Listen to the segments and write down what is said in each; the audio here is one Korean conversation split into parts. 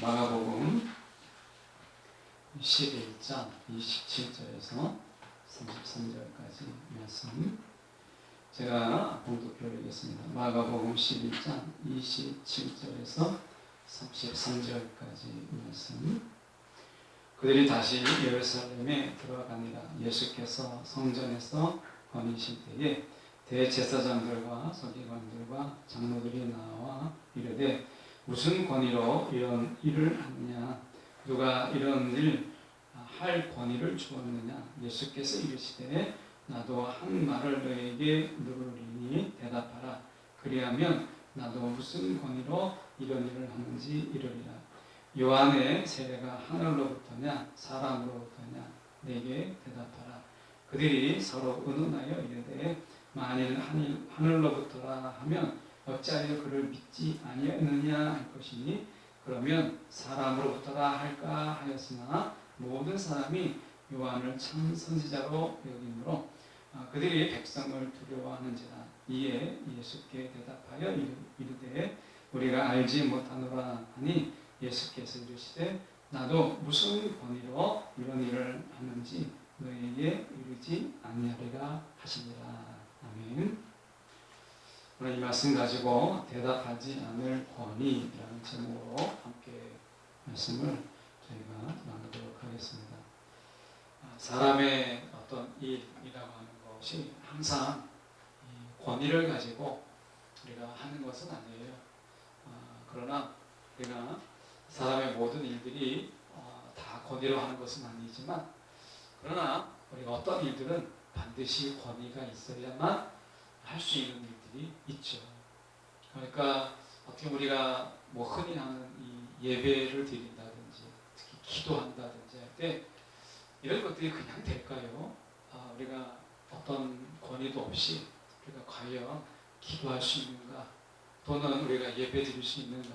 마가복음 11장 27절에서 33절까지 말씀 제가 봉독해 드리겠습니다. 마가복음 11장 27절에서 33절까지 말씀 그들이 다시 예루살렘에 들어가니라 예수께서 성전에서 거니실 때에 대제사장들과 서기관들과 장로들이 나와 이르되 무슨 권위로 이런 일을 하느냐 누가 이런 일 할 권위를 주었느냐 예수께서 이르시되 나도 한 말을 너에게 물으리니 대답하라. 그리하면 나도 무슨 권위로 이런 일을 하는지 이르리라. 요한의 세례가 하늘로부터냐 사람으로부터냐 내게 대답하라. 그들이 서로 의논하여 이르되 만일 하늘, 하늘로부터라 하면 어찌하여 그를 믿지 아니하느냐 할 것이니 그러면 사람으로부터라 할까 하였으나 모든 사람이 요한을 참 선지자로 여기므로 아, 그들이 백성을 두려워하는지라 이에 예수께 대답하여 이르되 우리가 알지 못하노라 하니 예수께서 이르시되 나도 무슨 권위로 이런 일을 하는지 너에게 이르지 아니하리라 하시니라 아멘. 오늘 이 말씀 가지고 대답하지 않을 권위라는 제목으로 함께 말씀을 저희가 나누도록 하겠습니다. 아, 사람의 어떤 일이라고 하는 것이 항상 권위를 가지고 우리가 하는 것은 아니에요. 아, 그러나 우리가 사람의 모든 일들이 어, 다 권위로 하는 것은 아니지만 그러나 우리가 어떤 일들은 반드시 권위가 있어야만 할 수 있는 일 들이 있죠. 그러니까 어떻게 우리가 뭐 흔히 하는 이 예배를 드린다든지 특히 기도한다든지 할 때 이런 것들이 그냥 될까요? 아, 우리가 어떤 권위도 없이 우리가 과연 기도할 수 있는가 또는 우리가 예배 드릴 수 있는가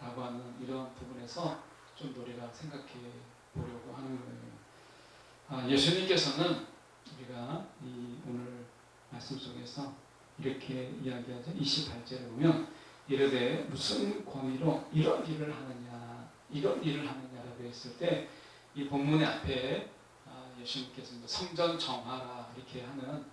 라고 하는 이런 부분에서 좀 우리가 생각해 보려고 하는 거예요. 아, 예수님께서는 우리가 이 오늘 말씀 속에서 이렇게 이야기하죠. 28절에 보면 이르되 무슨 권위로 이런 일을 하느냐 이런 일을 하느냐라고 했을 때 이 본문의 앞에 아, 예수님께서 성전 정하라 이렇게 하는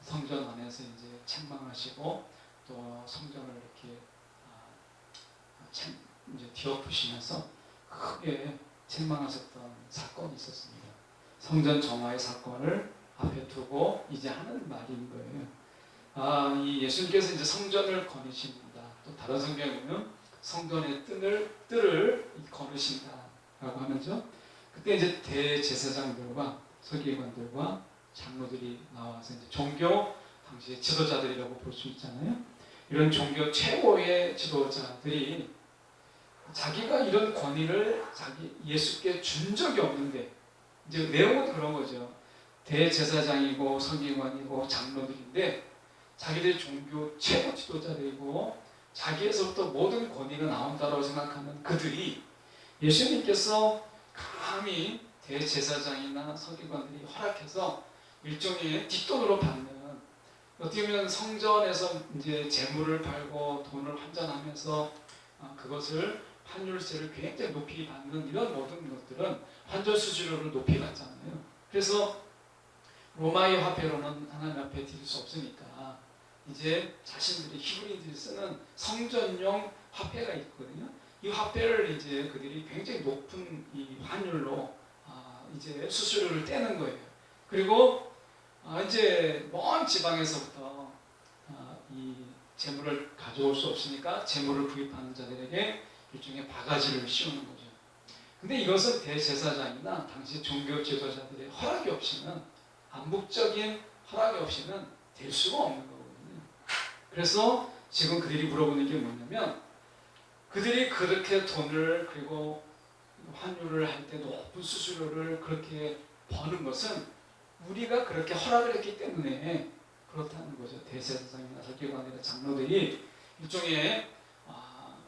성전 안에서 이제 책망하시고 또 성전을 이렇게 아, 이제 뒤엎으시면서 크게 책망하셨던 사건이 있었습니다. 성전 정화의 사건을 앞에 두고 이제 하는 말인 거예요. 아, 이 예수님께서 이제 성전을 거니십니다. 또 다른 성경에 보면 성전의 뜰을 뜰을 거르신다라고 하면서 그때 이제 대제사장들과 서기관들과 장로들이 나와서 이제 종교 당시의 지도자들이라고 볼 수 있잖아요. 이런 종교 최고의 지도자들이 자기가 이런 권위를 자기 예수께 준 적이 없는데 이제 내용은 그런 거죠. 대제사장이고 서기관이고 장로들인데 자기들 종교 최고 지도자들이고 자기에서부터 모든 권위가 나온다고 생각하는 그들이 예수님께서 감히 대제사장이나 서기관들이 허락해서 일종의 뒷돈으로 받는 어떻게 보면 성전에서 이제 재물을 팔고 돈을 환전하면서 어, 그것을 환율세를 굉장히 높이 받는 이런 모든 것들은 환전 수수료를 높이 받잖아요. 그래서 로마의 화폐로는 하나님 앞에 드릴 수 없으니까 이제 자신들이 히브리들이 쓰는 성전용 화폐가 있거든요. 이 화폐를 이제 그들이 굉장히 높은 이 환율로 아, 이제 수수료를 떼는 거예요. 그리고 아, 이제 먼 지방에서부터 아, 이 재물을 가져올 수 없으니까 재물을 구입하는 자들에게 일종의 바가지를 씌우는 거죠. 근데 이것은 대제사장이나 당시 종교 지도자들의 허락이 없이는 암묵적인 허락이 없이는 될 수가 없는 거거든요. 그래서 지금 그들이 물어보는 게 뭐냐면 그들이 그렇게 돈을 그리고 환율을 할 때 높은 수수료를 그렇게 버는 것은 우리가 그렇게 허락을 했기 때문에 그렇다는 거죠. 대세사장이나 설교관이나 장로들이 일종의 아,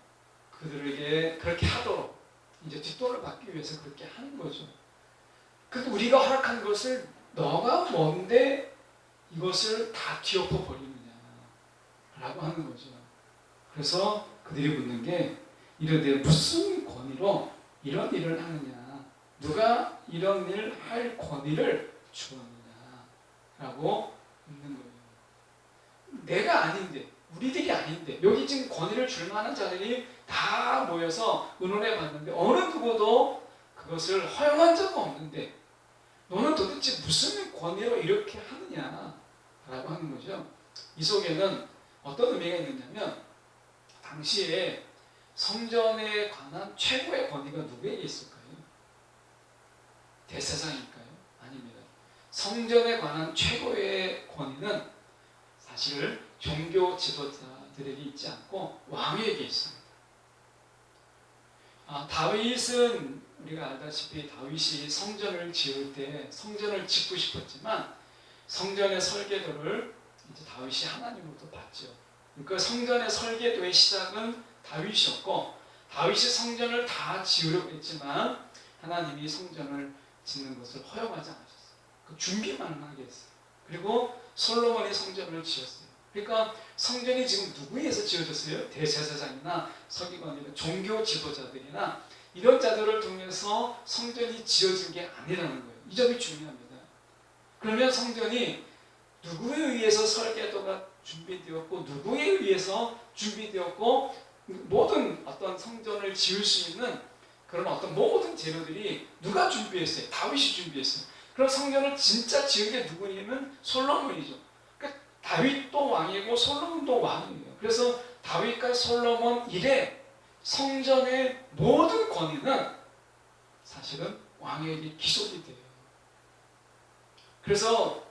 그들에게 그렇게 하도록 이제 뒷돈을 받기 위해서 그렇게 하는 거죠. 근데 우리가 허락한 것을 너가 뭔데 이것을 다 뒤엎어 버리느냐 라고 하는 거죠. 그래서 그들이 묻는 게 이르되 무슨 권위로 이런 일을 하느냐 누가 이런 일 할 권위를 주었느냐 라고 묻는 거예요. 내가 아닌데 우리들이 아닌데 여기 지금 권위를 줄 만한 자들이 다 모여서 의논해 봤는데 어느 누구도 그것을 허용한 적 없는데 너는 도대체 무슨 권위로 이렇게 하느냐라고 하는 거죠. 이 속에는 어떤 의미가 있느냐면 당시에 성전에 관한 최고의 권위가 누구에게 있을까요? 대세상일까요? 아닙니다. 성전에 관한 최고의 권위는 사실 종교 지도자들에게 있지 않고 왕에게 있습니다. 아, 다윗은 우리가 알다시피 다윗이 성전을 지을 때 성전을 짓고 싶었지만 성전의 설계도를 이제 다윗이 하나님으로부터 받죠. 그 성전의 설계도의 시작은 다윗이었고 다윗이 성전을 다 지으려고 했지만 하나님이 성전을 짓는 것을 허용하지 않으셨어요. 그 준비만 하게 했어요. 그리고 솔로몬이 성전을 지었어요. 그러니까 성전이 지금 누구에 의해서 지어졌어요? 대제사장이나 서기관이나 종교 지도자들이나 이런 자들을 통해서 성전이 지어진 게 아니라는 거예요. 이 점이 중요합니다. 그러면 성전이 누구에 의해서 설계도가 준비되었고 누구에 의해서 준비되었고 모든 어떤 성전을 지을 수 있는 그런 어떤 모든 재료들이 누가 준비했어요? 다윗이 준비했어요. 그럼 성전을 진짜 지은 게 누구냐면 솔로몬이죠. 그러니까 다윗도 왕이고 솔로몬도 왕이에요. 그래서 다윗과 솔로몬 이래 성전의 모든 권위는 사실은 왕에게 기속이 돼요. 그래서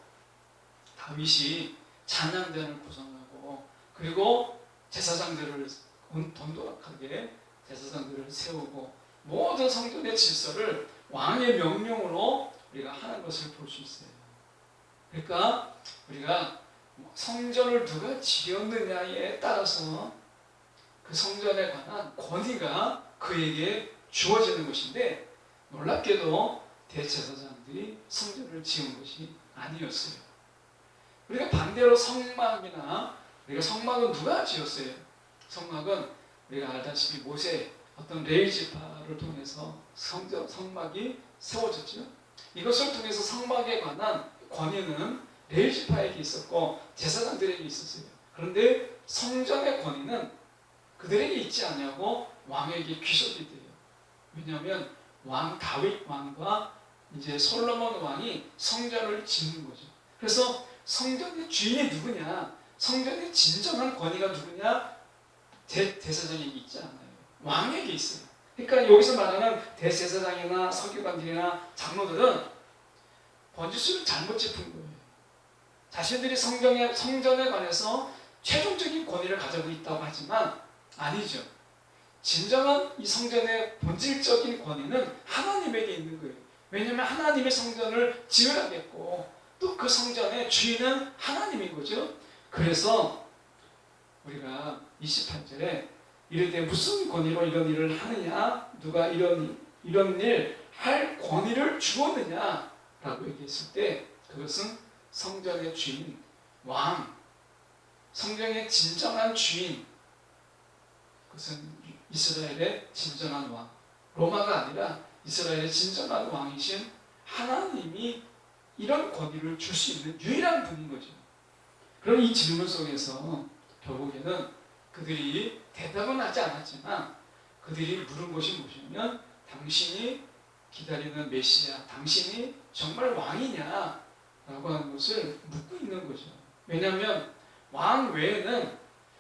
다윗이 찬양단을 구성하고 그리고 제사장들을 돈도락하게 제사장들을 세우고 모든 성전의 질서를 왕의 명령으로 우리가 하는 것을 볼 수 있어요. 그러니까 우리가 성전을 누가 지었느냐에 따라서 그 성전에 관한 권위가 그에게 주어지는 것인데 놀랍게도 대제사장들이 성전을 지은 것이 아니었어요. 우리가 반대로 성막이나 우리가 성막은 누가 지었어요? 성막은 우리가 알다시피 모세 어떤 레일 지파를 통해서 성전 성막이 세워졌죠. 이것을 통해서 성막에 관한 권위는 레일 지파에게 있었고 제사장들에게 있었어요. 그런데 성전의 권위는 그들에게 있지 않냐고 왕에게 귀속이 돼요. 왜냐하면 왕 다윗 왕과 이제 솔로몬 왕이 성전을 짓는 거죠. 그래서 성전의 주인이 누구냐? 성전의 진정한 권위가 누구냐? 대, 대사장에게 있지 않아요. 왕에게 있어요. 그러니까 여기서 말하는 대제사장이나 서기관들이나 장로들은 번지수를 잘못 짚은 거예요. 자신들이 성전에, 성전에 관해서 최종적인 권위를 가지고 있다고 하지만 아니죠. 진정한 이 성전의 본질적인 권위는 하나님에게 있는 거예요. 왜냐하면 하나님의 성전을 지으라겠고 또 그 성전의 주인은 하나님인 거죠. 그래서 우리가 28절에 이르되 무슨 권위로 이런 일을 하느냐? 누가 이런 이런 일 할 권위를 주었느냐라고 얘기했을 때 그것은 성전의 주인 왕 성전의 진정한 주인. 그것은 이스라엘의 진정한 왕. 로마가 아니라 이스라엘의 진정한 왕이신 하나님이 이런 권위를 줄 수 있는 유일한 분인 거죠. 그럼 이 질문 속에서 결국에는 그들이 대답은 하지 않았지만 그들이 물은 것이 무엇이냐면 당신이 기다리는 메시아, 당신이 정말 왕이냐? 라고 하는 것을 묻고 있는 거죠. 왜냐하면 왕 외에는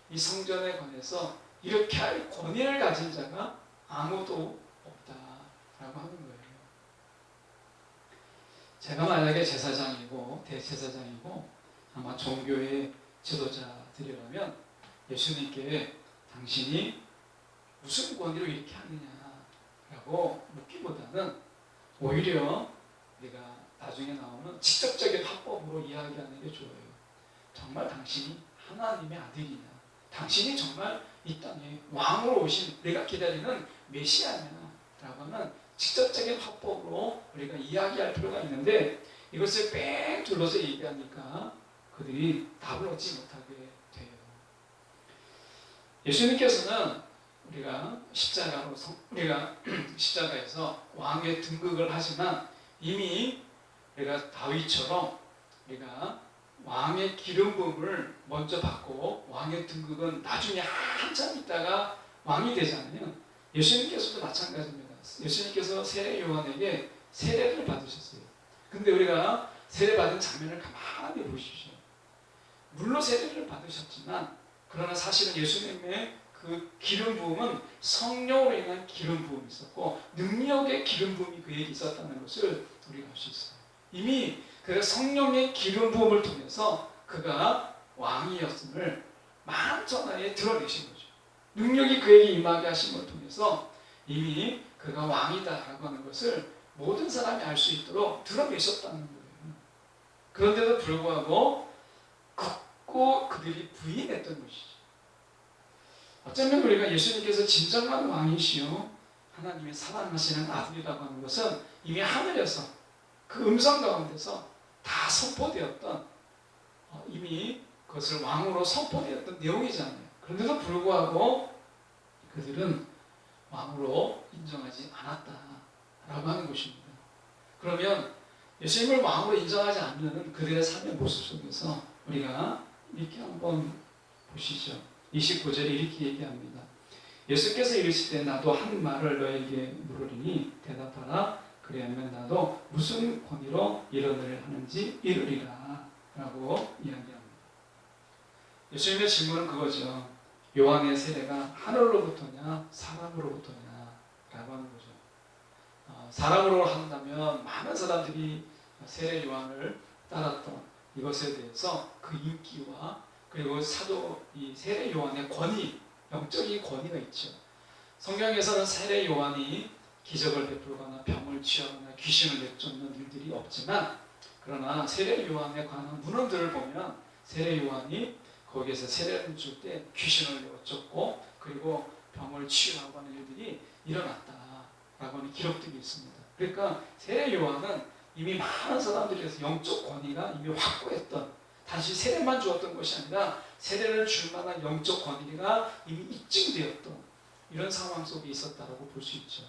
이 성전에 관해서 이렇게 할 권위를 가진 자가 아무도 없다라고 하는 거예요. 제가 만약에 제사장이고 대제사장이고 아마 종교의 지도자들이라면 예수님께 당신이 무슨 권위로 이렇게 하느냐라고 묻기보다는 오히려 우리가 나중에 나오는 직접적인 합법으로 이야기하는 게 좋아요. 정말 당신이 하나님의 아들이냐? 당신이 정말 이 땅에 왕으로 오신 우리가 기다리는 메시아냐? 라고 하는 직접적인 합법으로 우리가 이야기할 필요가 있는데 이것을 뺑 둘러서 얘기하니까 그들이 답을 얻지 못하게 돼요. 예수님께서는 우리가 십자가로 성- 우리가 십자가에서 왕의 등극을 하지만 이미 우리가 다윗처럼 우리가 왕의 기름 부음을 먼저 받고 왕의 등극은 나중에 한참 있다가 왕이 되잖아요. 예수님께서도 마찬가지입니다. 예수님께서 세례 요한에게 세례를 받으셨어요. 근데 우리가 세례 받은 장면을 가만히 보십시오. 물로 세례를 받으셨지만 그러나 사실은 예수님의 그 기름 부음은 성령으로 인한 기름 부음이 있었고 능력의 기름 부음이 그에게 있었다는 것을 우리가 알 수 있어요. 이미 그 성령의 기름 부음을 통해서 그가 왕이었음을 만천하에 드러내신 거죠. 능력이 그에게 임하게 하심을 통해서 이미 그가 왕이다라고 하는 것을 모든 사람이 알 수 있도록 드러내셨다는 거예요. 그런데도 불구하고 굳고 그들이 부인했던 것이죠. 어쩌면 우리가 예수님께서 진정한 왕이시요 하나님의 사랑하시는 아들이라고 하는 것은 이미 하늘에서 그 음성 가운데서 다 선포되었던 어, 이미 그것을 왕으로 선포되었던 내용이잖아요. 그런데도 불구하고 그들은 왕으로 인정하지 않았다라고 하는 것입니다. 그러면 예수님을 왕으로 인정하지 않는 그들의 삶의 모습 속에서 우리가 이렇게 한번 보시죠. 29절에 이렇게 얘기합니다. 예수께서 이르시되 나도 한 말을 너에게 물으리니 대답하라 그리하면 나도 무슨 권위로 이런 일을 하는지 이르리라 라고 이야기합니다. 예수님의 질문은 그거죠. 요한의 세례가 하늘로부터냐 사람으로부터냐 라고 하는 거죠. 어, 사람으로 한다면 많은 사람들이 세례 요한을 따랐던 이것에 대해서 그 인기와 그리고 사도 이 세례 요한의 권위, 영적인 권위가 있죠. 성경에서는 세례 요한이 기적을 베풀거나 병을 치유하거나 귀신을 내쫓는 일들이 없지만 그러나 세례 요한에 관한 문헌들을 보면 세례 요한이 거기에서 세례를 줄 때 귀신을 내쫓고 그리고 병을 치유하고 하는 일들이 일어났다라고 하는 기록들이 있습니다. 그러니까 세례 요한은 이미 많은 사람들에서 영적 권위가 이미 확고했던 단지 세례만 주었던 것이 아니라 세례를 줄 만한 영적 권위가 이미 입증되었던 이런 상황 속에 있었다라고 볼 수 있죠.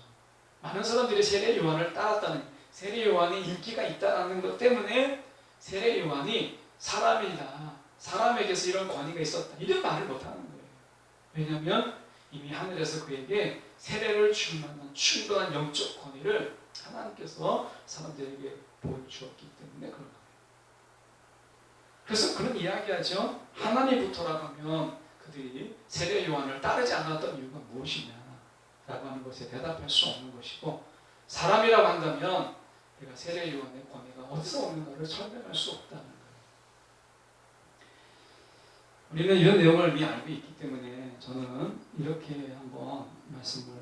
많은 사람들이 세례 요한을 따랐다는 세례 요한이 인기가 있다라는 것 때문에 세례 요한이 사람이다. 사람에게서 이런 권위가 있었다. 이런 말을 못하는 거예요. 왜냐하면 이미 하늘에서 그에게 세례를 줄 만한 충분한 영적 권위를 하나님께서 사람들에게 보여주었기 때문에 그런 거예요. 그래서 그런 이야기하죠. 하나님 부터라고 하면 그들이 세례 요한을 따르지 않았던 이유가 무엇이냐? 라고 하는 것에 대답할 수 없는 것이고 사람이라고 한다면 우리가 세례 요한의 권위가 어디서 오는가를 설명할 수 없다는 거예요. 우리는 이런 내용을 이미 알고 있기 때문에 저는 이렇게 한번 말씀을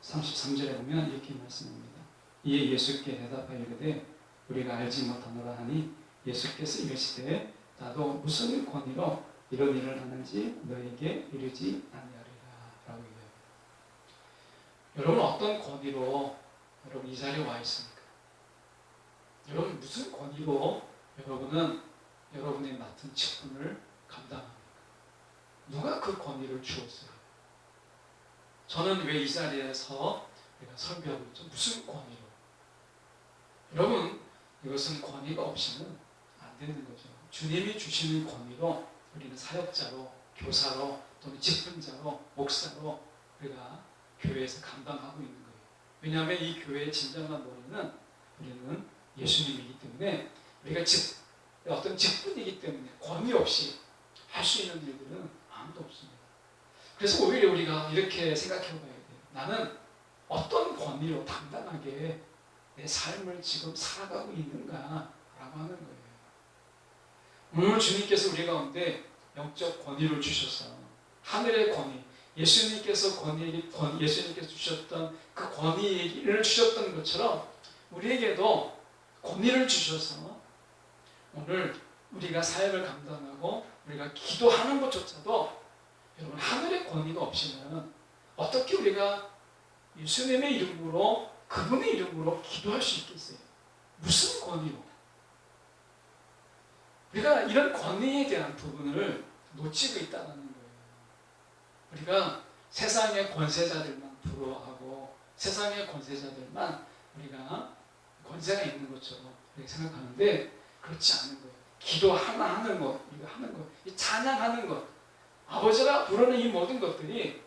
33절에 보면 이렇게 말씀합니다. 이에 예수께 대답하여 이르되 우리가 알지 못하노라 하니 예수께서 이르시되 나도 무슨 권위로 이런 일을 하는지 너에게 이르지 아니하리라 라고 얘기합니다. 여러분 어떤 권위로 여러분 이 자리에 와 있습니까? 여러분 무슨 권위로 여러분은 여러분의 맡은 직분을 감당합니까? 누가 그 권위를 주었어요? 저는 왜 이 자리에서 설교하고 있죠? 무슨 권위로? 여러분 이것은 권위가 없이는 안 되는 거죠. 주님이 주시는 권위로 우리는 사역자로, 교사로, 또는 직분자로, 목사로 우리가 교회에서 감당하고 있는 거예요. 왜냐하면 이 교회의 진정한 머리는 우리는 예수님이기 때문에 우리가 직, 어떤 직분이기 때문에 권위 없이 할 수 있는 일들은 아무도 없습니다. 그래서 오히려 우리가 이렇게 생각해 봐야 돼요. 나는 어떤 권위로 당당하게 내 삶을 지금 살아가고 있는가라고 하는 거예요. 오늘 주님께서 우리 가운데 영적 권위를 주셔서 하늘의 권위, 예수님께서 권위, 권, 예수님께서 주셨던 그 권위를 주셨던 것처럼 우리에게도 권위를 주셔서 오늘 우리가 사역을 감당하고 우리가 기도하는 것조차도 여러분 하늘의 권위가 없이는 어떻게 우리가 예수님의 이름으로 그분의 이름으로 기도할 수 있겠어요? 무슨 권위로? 우리가 이런 권위에 대한 부분을 놓치고 있다는 거예요. 우리가 세상의 권세자들만 부러워하고 세상의 권세자들만 우리가 권세가 있는 것처럼 생각하는데 그렇지 않은 거예요. 기도 하나 하는 것, 우리가 하는 것, 이 찬양하는 것, 아버지가 부르는 이 모든 것들이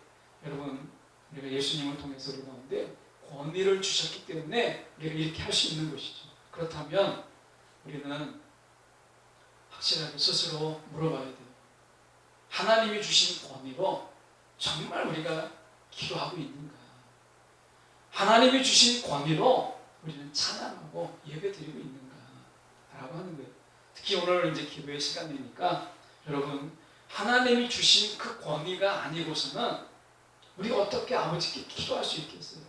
여러분 우리가 예수님을 통해서 우리 가운데 권위를 주셨기 때문에 우리가 이렇게 할 수 있는 것이죠. 그렇다면 우리는 확실하게 스스로 물어봐야 돼요. 하나님이 주신 권위로 정말 우리가 기도하고 있는가? 하나님이 주신 권위로 우리는 찬양하고 예배드리고 있는가? 라고 하는 거예요. 특히 오늘 이제 기도의 시간이니까 여러분 하나님이 주신 그 권위가 아니고서는 우리가 어떻게 아버지께 기도할 수 있겠어요?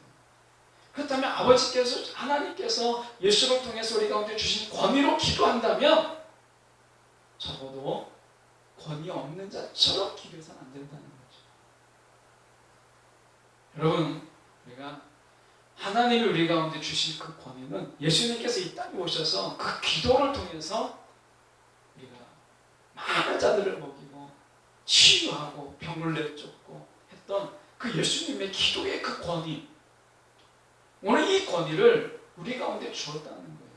그렇다면 아버지께서 하나님께서 예수를 통해서 우리 가운데 주신 권위로 기도한다면 적어도 권위 없는 자처럼 기도해서는 안 된다는 거죠. 여러분, 우리가 하나님이 우리 가운데 주신 그 권위는 예수님께서 이 땅에 오셔서 그 기도를 통해서 많은 자들을 먹이고 치유하고 병을 내쫓고 했던 그 예수님의 기도의 그 권위 오늘 이 권위를 우리 가운데 주었다는 거예요.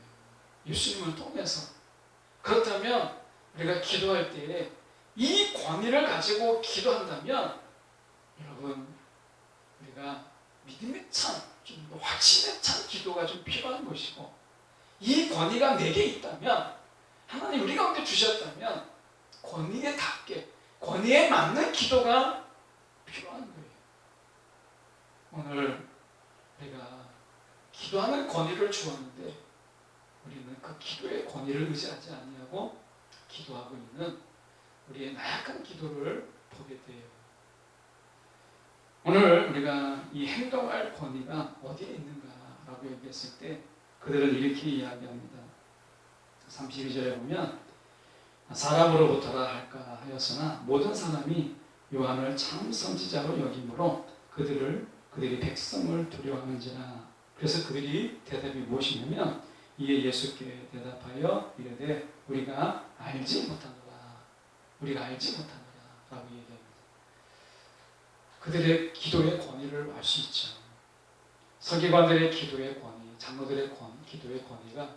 예수님을 통해서 그렇다면 우리가 기도할 때에 이 권위를 가지고 기도한다면 여러분 우리가 믿음의 찬, 좀 확신의 찬 기도가 좀 필요한 것이고 이 권위가 내게 있다면 하나님 우리 가운데 주셨다면 권위에 닿게 권위에 맞는 기도가 필요한 거예요. 오늘 우리가 기도하는 권위를 주었는데 우리는 그 기도의 권위를 의지하지 아니하고 기도하고 있는 우리의 나약한 기도를 보게 돼요. 오늘 우리가 이 행동할 권위가 어디에 있는가라고 얘기했을 때 그들은 이렇게 이야기합니다. 32절에 보면 사람으로부터라 할까 하였으나 모든 사람이 요한을 참 선지자로 여김으로 그들을 그들이 백성을 두려워하는지라. 그래서 그들이 대답이 무엇이냐면 이에 예수께 대답하여 이르되 우리가 알지 못하노라. 우리가 알지 못하노라 라고 얘기합니다. 그들의 기도의 권위를 알 수 있죠. 서기관들의 기도의 권위 장로들의 권, 기도의 권위가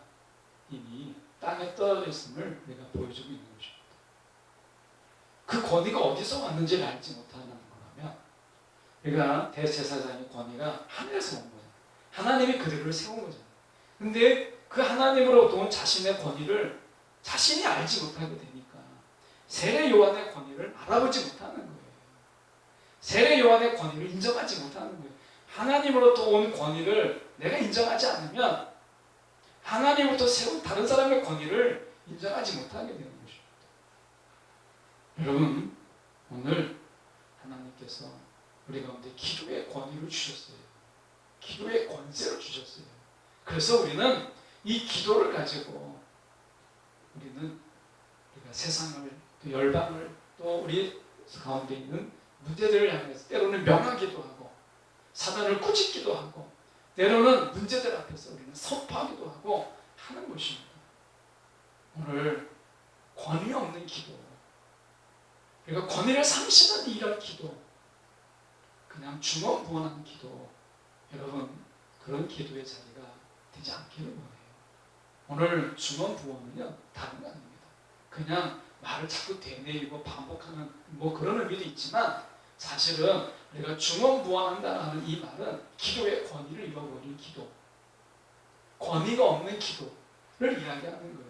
이미 땅에 떨어져 있음을 내가 보여주고 있는 것입니다 그 권위가 어디서 왔는지를 알지 못하는 거라면 그러니까 대제사장의 권위가 하늘에서 온 거예요 하나님이 그들을 세운 거잖아요. 근데 그 하나님으로부터 온 자신의 권위를 자신이 알지 못하게 되니까 세례 요한의 권위를 알아보지 못하는 거예요. 세례 요한의 권위를 인정하지 못하는 거예요. 하나님으로부터 온 권위를 내가 인정하지 않으면 하나님으로부터 세운 다른 사람의 권위를 인정하지 못하게 되는 것입니다. 여러분, 오늘 하나님께서 우리 가운데 기도의 권위를 주셨어요. 기도의 권세를 주셨어요. 그래서 우리는 이 기도를 가지고 우리는 우리가 세상을 또 열방을 또 우리 가운데 있는 문제들을 향해서 때로는 명하기도 하고 사단을 꾸짖기도 하고 때로는 문제들 앞에서 우리는 선포하기도 하고 하는 것입니다. 오늘 권위 없는 기도 그러니까 권위를 상실하는 이런 기도 그냥 중언부언하는 기도 여러분 그런 기도의 자리가 되지 않기를 원해요. 오늘 중원 부원은요 다른 거 아닙니다. 그냥 말을 자꾸 되뇌이고 반복하는 뭐 그런 의미도 있지만 사실은 우리가 중원부원한다는 이 말은 기도의 권위를 잃어버린 기도, 권위가 없는 기도를 이야기하는 거예요.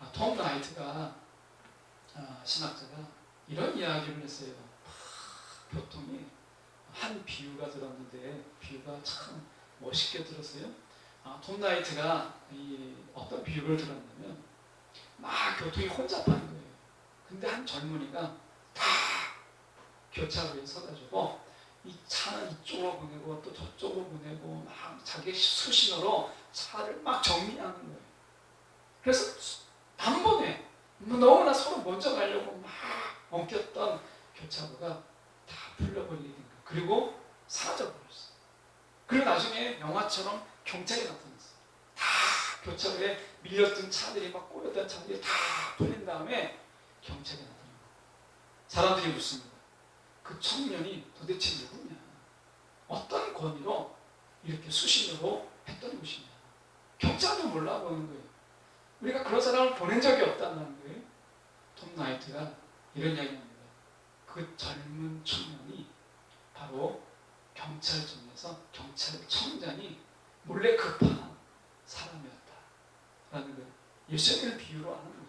아, 톰 나이트가 아, 신학자가 이런 이야기를 했어요. 교통이 한 비유가 들었는데 비유가 참 멋있게 들었어요. 아, 톰 나이트가 이 어떤 비유를 들었냐면 막 교통이 혼잡한 거예요. 한 젊은이가 다 교차로에 서가지고 이 차는 이쪽으로 보내고 또 저쪽으로 보내고 막 자기 수신호로 차를 막 정리하는 거예요. 그래서 단번에 너무나 서로 먼저 가려고 막 엉켰던 교차로가 다 풀려버리게 된 거예요. 그리고 사라져버렸어요. 그리고 나중에 영화처럼 경찰이 나타났어요. 다 교차로에 밀렸던 차들이 막 꼬였던 차들이 다 풀린 다음에 경찰이 거예요. 사람들이 묻습니다. 그 청년이 도대체 누구냐? 어떤 권위로 이렇게 수신으로 했던 것이냐? 경찰도 몰라보는 거예요. 우리가 그런 사람을 보낸 적이 없다는 거예요. 톰 나이트가 이런 이야기합니다. 그 젊은 청년이 바로 경찰청에서 경찰청장이 몰래 급한 사람이었다라는 거 예수님을 비유로 하는 거죠.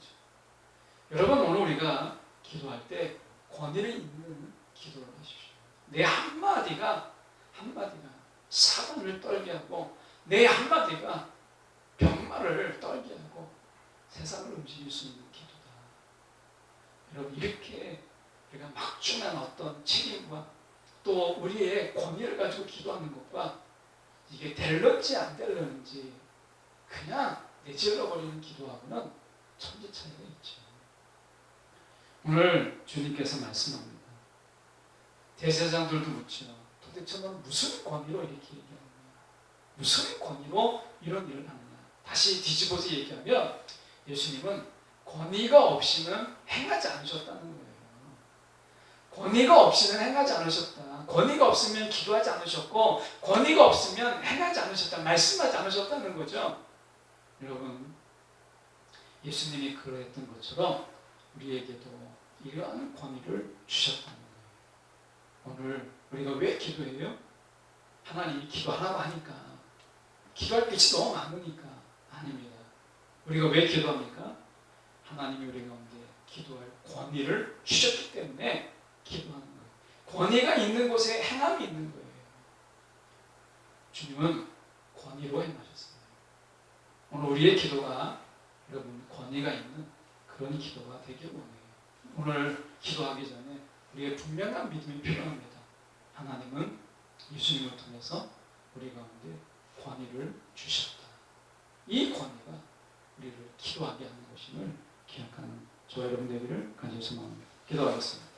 여러분 오늘 우리가 기도할 때 권위를 있는 기도를 하십시오. 내 한마디가 한마디가 사단을 떨게 하고 내 한마디가 병마를 떨게 하고 세상을 움직일 수 있는 기도다. 여러분 이렇게 우리가 막중한 어떤 책임과 또 우리의 권위를 가지고 기도하는 것과 이게 될런지 안 될런지 그냥 내질러 버리는 기도하고는 천지 차이가 있죠. 오늘 주님께서 말씀합니다. 대제사장들도 묻죠. 도대체 넌 무슨 권위로 이렇게 얘기하느냐? 무슨 권위로 이런 일을 하느냐? 다시 뒤집어서 얘기하면 예수님은 권위가 없이는 행하지 않으셨다는 거예요. 권위가 없이는 행하지 않으셨다. 권위가 없으면 기도하지 않으셨고, 권위가 없으면 행하지 않으셨다. 말씀하지 않으셨다는 거죠. 여러분, 예수님이 그러했던 것처럼 우리에게도 이러한 권위를 주셨다는 거예요. 오늘 우리가 왜 기도해요? 하나님이 기도하라고 하니까. 기도할 빛이 너무 많으니까. 아닙니다. 우리가 왜 기도합니까? 하나님이 우리 가운데 기도할 권위를 주셨기 때문에 기도하는 거예요. 권위가 있는 곳에 행함이 있는 거예요. 주님은 권위로 행하셨어요. 오늘 우리의 기도가 여러분 권위가 있는 그런 기도가 되길 원해요. 오늘 기도하기 전에 우리의 분명한 믿음이 필요합니다. 하나님은 예수님을 통해서 우리 가운데 권위를 주셨다. 이 권위가 우리를 기도하게 하는 것임을 기억하는 저와 여러분 되기를 간절히 소망합니다. 기도하겠습니다.